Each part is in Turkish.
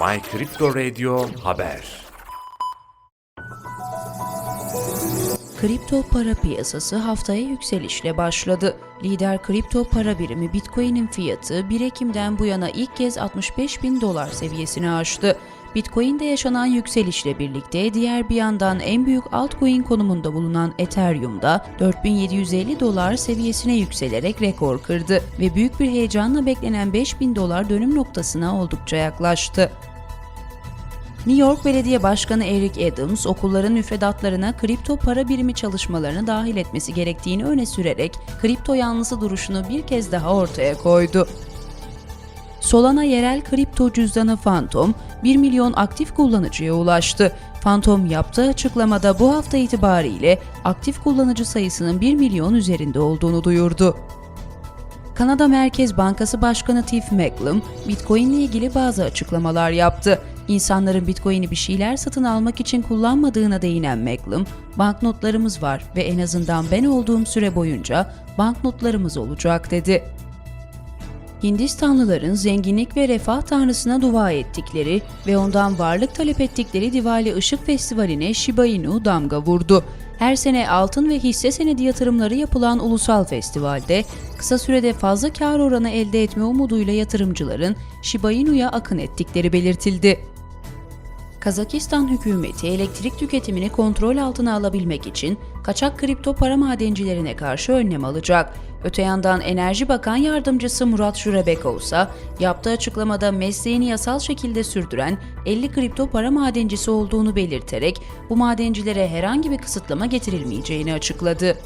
My Crypto Radio Haber Kripto para piyasası haftaya yükselişle başladı. Lider kripto para birimi Bitcoin'in fiyatı 1 Ekim'den bu yana ilk kez 65 bin dolar seviyesini aştı. Bitcoin'de yaşanan yükselişle birlikte diğer bir yandan en büyük altcoin konumunda bulunan Ethereum'da 4750 dolar seviyesine yükselerek rekor kırdı ve büyük bir heyecanla beklenen 5000 dolar dönüm noktasına oldukça yaklaştı. New York Belediye Başkanı Eric Adams, okulların müfredatlarına kripto para birimi çalışmalarını dahil etmesi gerektiğini öne sürerek kripto yanlısı duruşunu bir kez daha ortaya koydu. Solana yerel kripto cüzdanı Phantom, 1 milyon aktif kullanıcıya ulaştı. Phantom yaptığı açıklamada bu hafta itibariyle aktif kullanıcı sayısının 1 milyon üzerinde olduğunu duyurdu. Kanada Merkez Bankası Başkanı Tiff Macklem, Bitcoin ile ilgili bazı açıklamalar yaptı. İnsanların Bitcoin'i bir şeyler satın almak için kullanmadığına değinen Macklem, banknotlarımız var ve en azından ben olduğum süre boyunca banknotlarımız olacak dedi. Hindistanlıların zenginlik ve refah tanrısına dua ettikleri ve ondan varlık talep ettikleri Diwali Işık Festivali'ne Shiba Inu damga vurdu. Her sene altın ve hisse senedi yatırımları yapılan ulusal festivalde kısa sürede fazla kar oranı elde etme umuduyla yatırımcıların Shiba Inu'ya akın ettikleri belirtildi. Kazakistan hükümeti elektrik tüketimini kontrol altına alabilmek için kaçak kripto para madencilerine karşı önlem alacak. Öte yandan Enerji Bakan Yardımcısı Murat Şurebekov ise yaptığı açıklamada mesleğini yasal şekilde sürdüren 50 kripto para madencisi olduğunu belirterek bu madencilere herhangi bir kısıtlama getirilmeyeceğini açıkladı.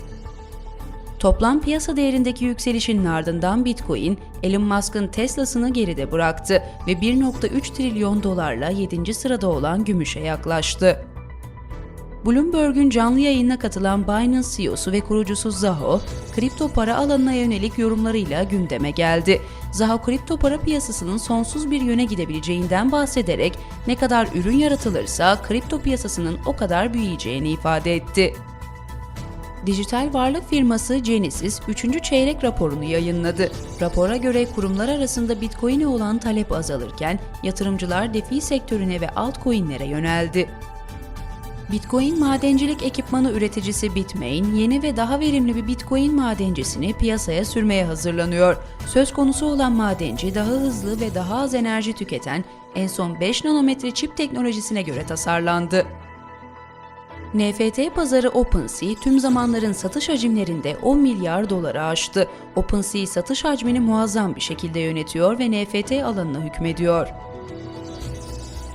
Toplam piyasa değerindeki yükselişin ardından Bitcoin, Elon Musk'ın Tesla'sını geride bıraktı ve 1.3 trilyon dolarla 7. sırada olan gümüşe yaklaştı. Bloomberg'un canlı yayınına katılan Binance CEO'su ve kurucusu Zaho, kripto para alanına yönelik yorumlarıyla gündeme geldi. Zaho kripto para piyasasının sonsuz bir yöne gidebileceğinden bahsederek ne kadar ürün yaratılırsa kripto piyasasının o kadar büyüyeceğini ifade etti. Dijital varlık firması Genesis 3. çeyrek raporunu yayınladı. Rapora göre kurumlar arasında Bitcoin'e olan talep azalırken yatırımcılar defi sektörüne ve altcoin'lere yöneldi. Bitcoin madencilik ekipmanı üreticisi Bitmain, yeni ve daha verimli bir Bitcoin madencisini piyasaya sürmeye hazırlanıyor. Söz konusu olan madenci daha hızlı ve daha az enerji tüketen en son 5 nanometre çip teknolojisine göre tasarlandı. NFT pazarı OpenSea tüm zamanların satış hacimlerinde 10 milyar doları aştı. OpenSea satış hacmini muazzam bir şekilde yönetiyor ve NFT alanına hükmediyor.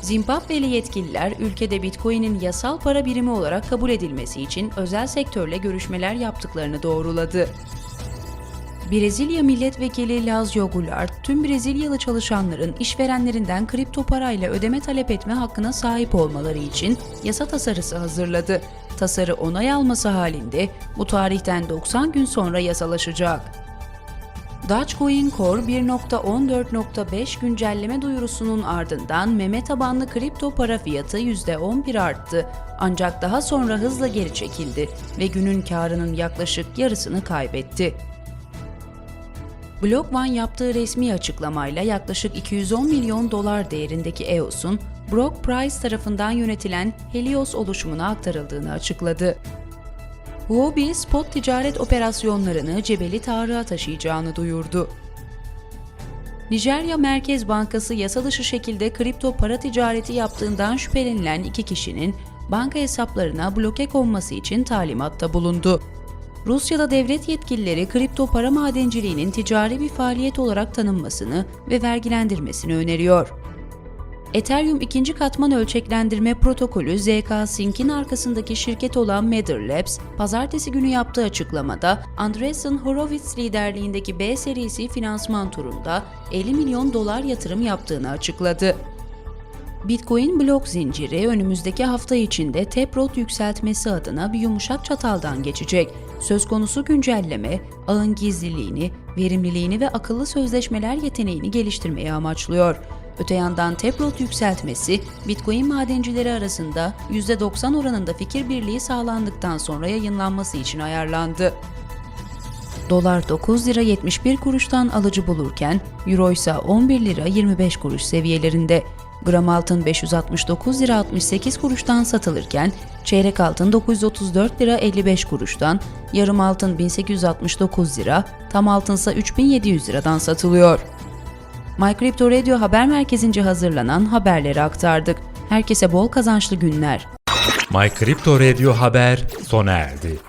Zimbabweli yetkililer ülkede Bitcoin'in yasal para birimi olarak kabul edilmesi için özel sektörle görüşmeler yaptıklarını doğruladı. Brezilya Milletvekili Lazio Goulart, tüm Brezilyalı çalışanların işverenlerinden kripto parayla ödeme talep etme hakkına sahip olmaları için yasa tasarısı hazırladı. Tasarı onay alması halinde bu tarihten 90 gün sonra yasalaşacak. Dogecoin Core 1.14.5 güncelleme duyurusunun ardından meme tabanlı kripto para fiyatı %11 arttı. Ancak daha sonra hızla geri çekildi ve günün karının yaklaşık yarısını kaybetti. Block One yaptığı resmi açıklamayla yaklaşık 210 milyon dolar değerindeki EOS'un Brock Price tarafından yönetilen Helios oluşumuna aktarıldığını açıkladı. Huobi spot ticaret operasyonlarını Cebeli Tarık'a taşıyacağını duyurdu. Nijerya Merkez Bankası yasa dışı şekilde kripto para ticareti yaptığından şüphelenilen iki kişinin banka hesaplarına bloke konması için talimatta bulundu. Rusya'da devlet yetkilileri kripto para madenciliğinin ticari bir faaliyet olarak tanınmasını ve vergilendirmesini öneriyor. Ethereum ikinci katman ölçeklendirme protokolü ZK Sync'in arkasındaki şirket olan Matter Labs, pazartesi günü yaptığı açıklamada Andreessen Horowitz liderliğindeki B serisi finansman turunda 50 milyon dolar yatırım yaptığını açıkladı. Bitcoin blok zinciri önümüzdeki hafta içinde Taproot yükseltmesi adına bir yumuşak çataldan geçecek. Söz konusu güncelleme, ağın gizliliğini, verimliliğini ve akıllı sözleşmeler yeteneğini geliştirmeyi amaçlıyor. Öte yandan Taproot yükseltmesi, Bitcoin madencileri arasında %90 oranında fikir birliği sağlandıktan sonra yayınlanması için ayarlandı. Dolar 9 lira 71 kuruştan alıcı bulurken, Euro ise 11 lira 25 kuruş seviyelerinde. Gram altın 569 lira 68 kuruştan satılırken çeyrek altın 934 lira 55 kuruştan, yarım altın 1869 lira, tam altınsa 3700 liradan satılıyor. MyCrypto Radio haber merkezince hazırlanan haberleri aktardık. Herkese bol kazançlı günler. My Crypto Radio Haber sona erdi.